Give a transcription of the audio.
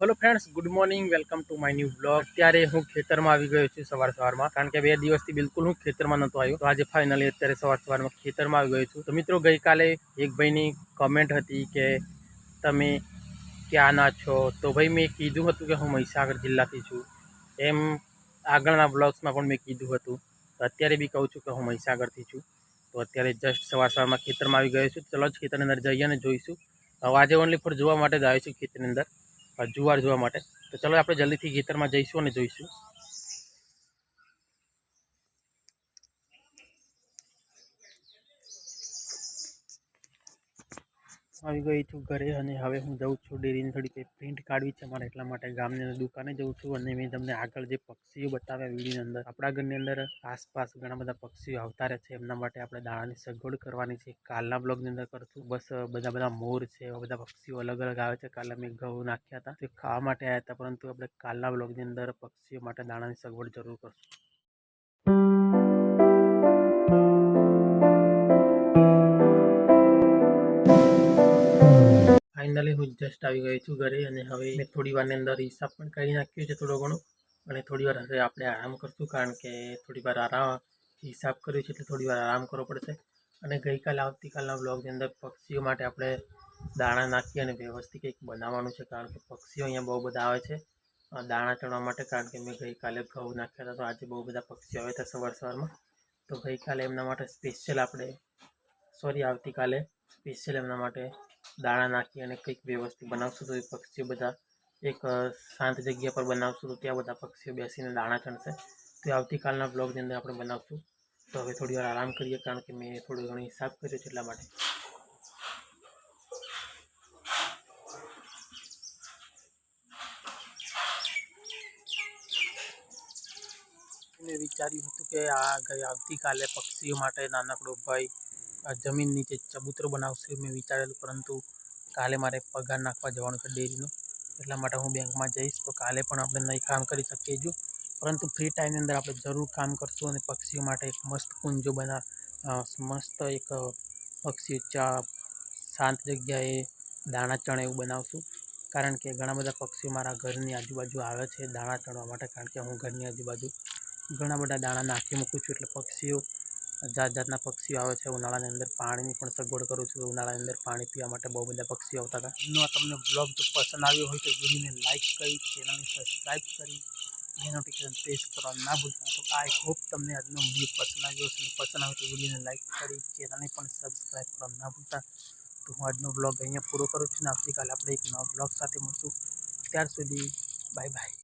Hello friends good morning welcome to my new blog ત્યારે હું ખેતરમાં આવી ગયો છું સવાર સવારમાં, કારણ કે બે દિવસથી બિલકુલ હું ખેતરમાં નહોતો આવ્યો. તો આજે ફાઇનલી અત્યારે સવાર સવારમાં ખેતરમાં આવી ગયો છું. તો મિત્રો, ગઈકાલે એક ભાઈની કમેન્ટ હતી કે તમે ક્યાંના છો? તો ભાઈ, મેં કીધું હતું કે હું મહીસાગર જિલ્લાથી છું. એમ આગળના બ્લોગ્સમાં પણ મેં કીધું હતું. તો અત્યારે બી કહું છું કે હું મહીસાગરથી છું. તો અત્યારે જસ્ટ સવાર સવારમાં ખેતરમાં આવી ગયો છું. ચલો જ ખેતરની અંદર જઈએ અને જોઈશું. આજે ઓનલી ફોર જોવા માટે જ આવ્યો છું ખેતરની અંદર. જુવાર જોવા માટે. તો ચલો આપણે જલ્દીથી ખેતરમાં જઈશું અને જોઈશું. આવી ગઈ છું ઘરે અને હવે હું જઉં છું ડેરીની થોડી પ્રિન્ટ કાઢવી છે મારે એટલા માટે ગામની દુકાને જઉં છું અને મેં તમને આગળ જે પક્ષીઓ બતાવ્યા વિડીયોની અંદર, આપણા ઘરની અંદર આસપાસ ઘણા બધા પક્ષીઓ આવતા રહે છે, એમના માટે આપણે દાણાની સગવડ કરવાની છે, કાલના બ્લોગની અંદર કરશું, બસ બધા બધા મોર છે, એવા બધા પક્ષીઓ અલગ અલગ આવે છે, કાલે મેં ઘઉં નાખ્યા હતા, તે ખાવા માટે આવ્યા હતા, પરંતુ આપણે કાલના બ્લોગની અંદર પક્ષીઓ માટે દાણાની સગવડ જરૂર કરશું. હું જસ્ટ આવી ગઈ છું ઘરે અને હવે મેં થોડી વારની અંદર હિસાબ પણ કરી નાખ્યો છે થોડો ઘણો. અને થોડી વાર હવે આપણે આરામ કરશું કારણ કે થોડી વાર આરામ હિસાબ કર્યો છે એટલે થોડી વાર આરામ કરવો પડશે. અને ગઈકાલે આવતીકાલના બ્લોગની અંદર પક્ષીઓ માટે આપણે દાણા નાખી અને વ્યવસ્થિત કંઈક બનાવવાનું છે કારણ કે પક્ષીઓ અહીંયા બહુ બધા આવે છે. દાણા ચણવા માટે કારણ કે મેં ગઈકાલે ઘઉં નાખ્યા હતા તો આજે બહુ બધા પક્ષીઓ આવ્યા હતા સવાર સવારમાં. તો ગઈકાલે એમના માટે સ્પેશિયલ આપણે સોરી આવતીકાલે સ્પેશિયલ એમના માટે દાણા નાખી અને કંઈક વ્યવસ્થિત બનાવશું તો એ પક્ષીઓ બધા એક શાંત જગ્યા પર બનાવશું તો ત્યાં બધા પક્ષીઓ બેસીને દાણા ચણશે. તો આવતીકાલના બ્લોગની અંદર આપણે બનાવશું. તો હવે થોડી વાર આરામ કરીએ કારણ કે મેં થોડો ઘણો હિસાબ કર્યો છે એટલા માટે. મેં વિચાર્યું હતું કે આ ગઈ આવતીકાલે પક્ષીઓ માટે નાનકડો ભાઈ જમીન નીચે ચબૂતરો બનાવશે મેં વિચારેલું, પરંતુ કાલે મારે પગાર નાખવા જવાનું છે ડેરીનો. એટલા માટે હું બેંકમાં જઈશ, તો કાલે પણ આપણે નહીં કામ કરી શકીએ જો. પરંતુ ફ્રી ટાઈમની અંદર આપણે જરૂર કામ કરશું અને પક્ષીઓ માટે એક મસ્ત કુંજો બના મસ્ત એક પક્ષીઓ ચા, શાંત જગ્યાએ દાણા ચણે એવું બનાવશું. કારણ કે ઘણા બધા પક્ષીઓ મારા ઘરની આજુબાજુ આવે છે દાણા ચણવા માટે, કારણ કે હું ઘરની આજુબાજુ ઘણા બધા દાણા નાખી મૂકું છું. એટલે પક્ષીઓ જાત જાતના પક્ષીઓ આવે છે. ઉનાળાની અંદર પાણીની પણ સગવડ કરું છું. ઉનાળાની અંદર પાણી પીવા માટે બહુ બધા પક્ષીઓ આવતા હતા. એનો તમને બ્લોગ જો પસંદ આવ્યો હોય તો વિડીયોને લાઇક કરી ચેનલને સબસ્ક્રાઈબ કરી બે નોટિફિકેશન પ્રેસ કરવા ના ભૂલતા. તો આઈ હોપ તમને આજનો વીડિયો પસંદ આવ્યો હશે. પસંદ આવે તો વિડીયોને લાઇક કરી ચેનલને પણ સબસ્ક્રાઈબ કરવા ના ભૂલતા. તો હું આજનો બ્લોગ અહીંયા પૂરો કરું છું. ને આવતીકાલે આપણે એક નવા બ્લોગ સાથે મળશું. ત્યાર સુધી બાય બાય